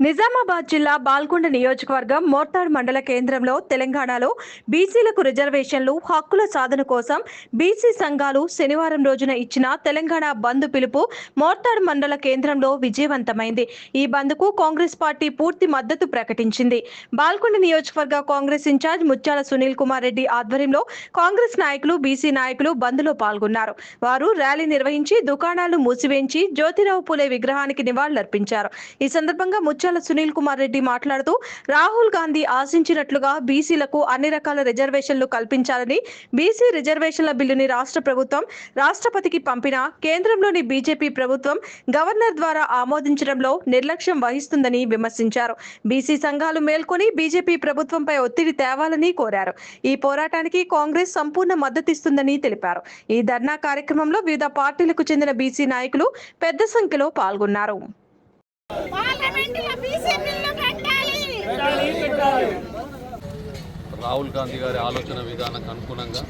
నిజామాబాద్ జిల్లా బాల్కొండ నియోజకవర్గం మోర్తాడ్ మండల కేంద్రంలో తెలంగాణలో బీసీలకు రిజర్వేషన్లు హక్కుల సాధన కోసం బీసీ సంఘాలు శనివారం రోజున ఇచ్చిన తెలంగాణ బంద్ పిలుపు మోర్తాడ్ మండల కేంద్రంలో విజయవంతమైంది. ఈ బంద్కు కాంగ్రెస్ పార్టీ పూర్తి మద్దతు ప్రకటించింది. బాల్కొండ నియోజకవర్గ కాంగ్రెస్ ఇన్ఛార్జ్ ముత్యాల సునీల్ కుమార్ రెడ్డి ఆధ్వర్యంలో కాంగ్రెస్ నాయకులు బీసీ నాయకులు బంద్లో పాల్గొన్నారు. వారు ర్యాలీ నిర్వహించి దుకాణాలు మూసివేయించి జ్యోతిరావు పూలే విగ్రహానికి నివాళులర్పించారు. ఈ సందర్భంగా ముత్యాల సునీల్ కుమార్ రెడ్డి మాట్లాడుతూ రాహుల్ గాంధీ ఆశించినట్లుగా బీసీలకు అన్ని రకాల రిజర్వేషన్లు కల్పించాలని బీసీ రిజర్వేషన్ల బిల్లుని రాష్ట్ర ప్రభుత్వం రాష్ట్రపతికి పంపిన కేంద్రంలోని బీజేపీ ప్రభుత్వం గవర్నర్ ద్వారా ఆమోదించడంలో నిర్లక్ష్యం వహిస్తుందని విమర్శించారు. బీసీ సంఘాలు మేల్కొని బీజేపీ ప్రభుత్వంపై ఒత్తిడి తేవాలని కోరారు. ఈ పోరాటానికి కాంగ్రెస్ సంపూర్ణ మద్దతిస్తుందని తెలిపారు. ఈ ధర్నా కార్యక్రమంలో వివిధ పార్టీలకు చెందిన బీసీ నాయకులు పెద్ద సంఖ్యలో పాల్గొన్నారు. రాహుల్ గాంధీ గారి ఆలోచన విధానానికి అనుగుణంగా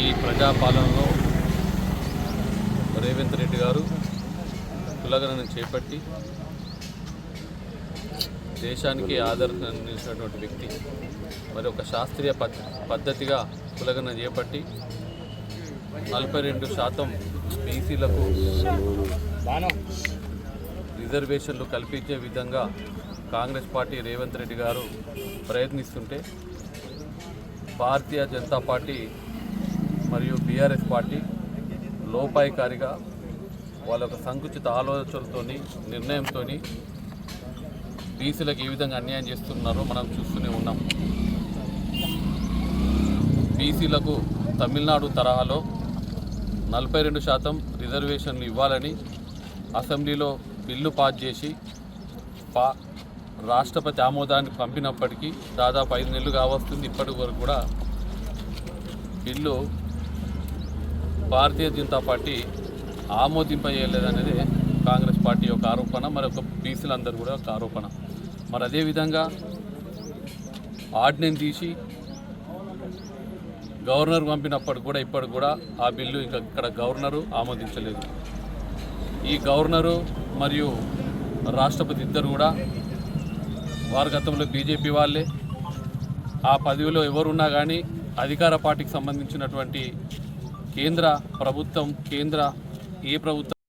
ఈ ప్రజాపాలనలో రేవంత్ రెడ్డి గారు కులగణను చేపట్టి దేశానికి ఆదర్శం నిలిచినటువంటి వ్యక్తి మరి ఒక శాస్త్రీయ పద్ పద్ధతిగా కులగణన చేపట్టి నలభై రెండు శాతం బీసీలకు రిజర్వేషన్లు కల్పించే విధంగా కాంగ్రెస్ పార్టీ రేవంత్ రెడ్డి గారు ప్రయత్నిస్తుంటే భారతీయ జనతా పార్టీ మరియు బీఆర్ఎస్ పార్టీ లోపాయికారిగా వాళ్ళ యొక్క సంకుచిత ఆలోచనలతో నిర్ణయంతో బీసీలకు ఏ విధంగా అన్యాయం చేస్తున్నారో మనం చూస్తూనే ఉన్నాం. బీసీలకు తమిళనాడు తరహాలో నలభై రెండు శాతం రిజర్వేషన్లు ఇవ్వాలని అసెంబ్లీలో బిల్లు పాస్ చేసి పా రాష్ట్రపతి ఆమోదానికి పంపినప్పటికీ దాదాపు ఐదు నెలలు కావస్తుంది. ఇప్పటి వరకు కూడా బిల్లు భారతీయ జనతా పార్టీ ఆమోదింపజేయలేదనేది కాంగ్రెస్ పార్టీ యొక్క ఆరోపణ. మరి ఒక బీసీలందరూ కూడా ఒక ఆరోపణ. మరి అదేవిధంగా ఆర్డినెన్స్ తీసి గవర్నర్ పంపినప్పటికి కూడా ఇప్పటికి కూడా ఆ బిల్లు ఇంకా ఇక్కడ గవర్నరు ఆమోదించలేదు. ఈ గవర్నరు మరియు రాష్ట్రపతి ఇద్దరు కూడా వారి గతంలో బీజేపీ వాళ్ళే. ఆ పదవిలో ఎవరున్నా కానీ అధికార పార్టీకి సంబంధించినటువంటి కేంద్ర ప్రభుత్వం కేంద్ర ఏ ప్రభుత్వం